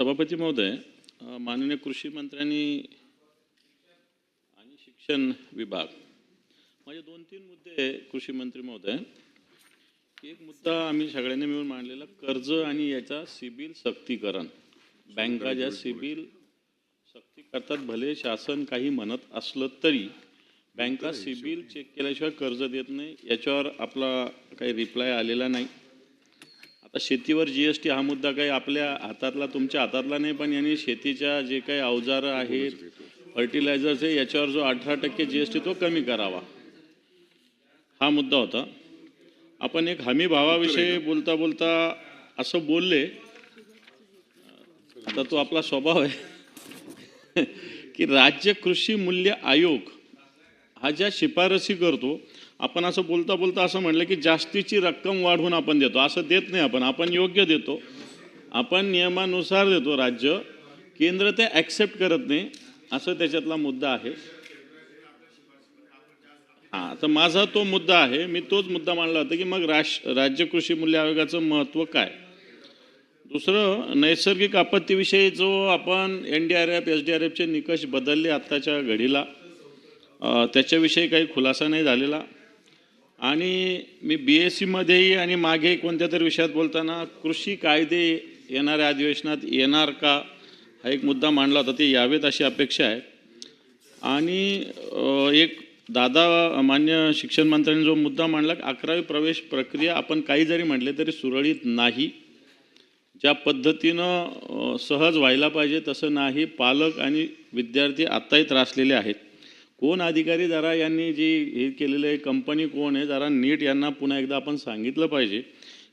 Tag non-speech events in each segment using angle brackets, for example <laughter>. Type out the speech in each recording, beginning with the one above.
सभापती महोदय माननीय कृषी मंत्र्यांनी आणि शिक्षण विभाग माझे दोन तीन मुद्दे कृषी मंत्री महोदय. एक मुद्दा आम्ही सगळ्यांनी मिळून मांडलेला कर्ज आणि याचा सिबिल सक्तीकरण. बँका ज्या सिबिल सक्ती करतात भले शासन काही म्हणत असलं तरी बँका सिबिल चेक केल्याशिवाय कर्ज देत नाही याच्यावर आपला काही रिप्लाय आलेला नाही. आता शेतीवर जी एस टी हा मुद्दा काही आपल्या हातातला तुमच्या हातातला नाही पण यांनी शेतीच्या जे काही अवजारं आहेत फर्टिलायझर्स आहे याच्यावर जो अठरा टक्के जी एस टी तो कमी करावा. हा मुद्दा होता. आपण एक हमी भावाविषयी बोलता बोलता असं बोलले. आता तो आपला स्वभाव आहे. <laughs> की राज्य कृषी मूल्य आयोग हा ज्या शिफारसी करतो आपण असं बोलता बोलता असं म्हणलं की जास्तीची रक्कम वाढवून आपण देतो. असं देत नाही आपण. आपण योग्य देतो. आपण नियमानुसार देतो राज्य. केंद्र ते ॲक्सेप्ट करत नाही. असं त्याच्यातला मुद्दा आहे. हां तर माझा तो मुद्दा आहे. मी तोच मुद्दा मांडला होता की मग राश राज्य कृषी मूल्य आयोगाचं महत्त्व काय? दुसरं नैसर्गिक आपत्तीविषयी जो आपण N D R F S D R एफचे निकष बदलले आत्ताच्या घडीला त्याच्याविषयी काही खुलासा नाही झालेला. आणि मी बी एस सीमध्येही आणि मागे कोणत्या तरी विषयात बोलताना कृषी कायदे येणाऱ्या अधिवेशनात येणार का हा एक मुद्दा मांडला होता ते यावेत अशी अपेक्षा आहे. आणि एक दादा मान्य शिक्षण मंत्र्यांनी जो मुद्दा मांडला अकरावी प्रवेश प्रक्रिया आपण काही जरी म्हटले तरी सुरळीत नाही. ज्या पद्धतीनं सहज व्हायला पाहिजे तसं नाही. पालक आणि विद्यार्थी आत्ताही त्रासलेले आहेत. कोण अधिकारी? जरा यांनी जी हे केलेलं आहे कंपनी कोण आहे जरा नीट यांना पुन्हा एकदा आपण सांगितलं पाहिजे.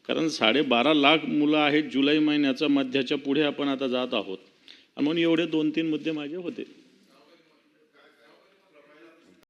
कारण साडेबारा लाख मुलं आहेत जुलै महिन्याच्या मध्याच्या पुढे आपण आता जात आहोत. म्हणून एवढे दोन तीन मुद्दे माझे होते.